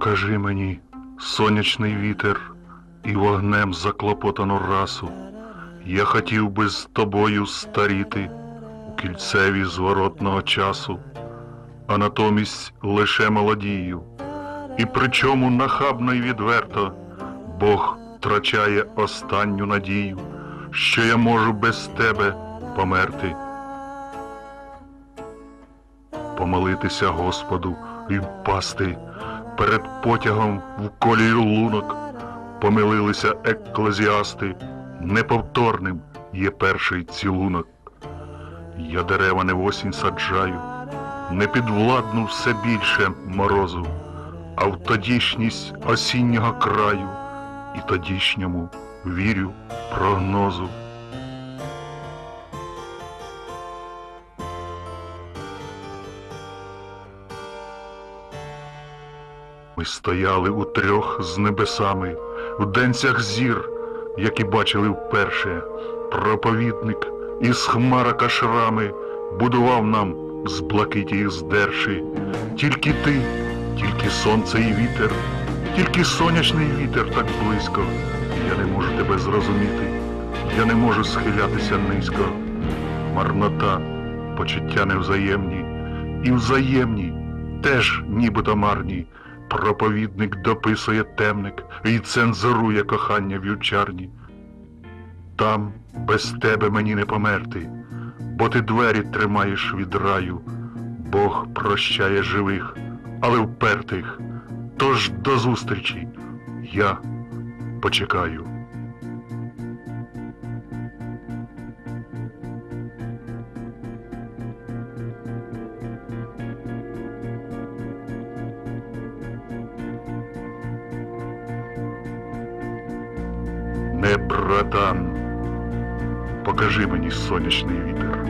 Покажи мені сонячний вітер і вогнем заклопотану расу. Я хотів би з тобою старіти у кільцеві зворотного часу, а натомість лише молодію. І причому нахабно й відверто Бог втрачає останню надію, що я можу без тебе померти. Помолитися Господу і впасти перед потягом в колію лунок. Помилилися еклезіасти, неповторним є перший цілунок. Я дерева не в осінь саджаю, не підвладну все більше морозу, а в тодішність осіннього краю і тодішньому вірю прогнозу. Ми стояли у трьох з небесами, в денцях зір, які бачили вперше. Проповідник із хмара кашрами будував нам з блакиті їх здерши. Тільки ти, тільки сонце і вітер, тільки сонячний вітер так близько. Я не можу тебе зрозуміти, я не можу схилятися низько. Марнота, почуття невзаємні, і взаємні, теж нібито марні. Проповідник дописує темник і цензурує кохання вівчарні. Там без тебе мені не померти, бо ти двері тримаєш від раю. Бог прощає живих, але впертих. Тож до зустрічі я почекаю. Не братан, покажи мені сонячний вітер.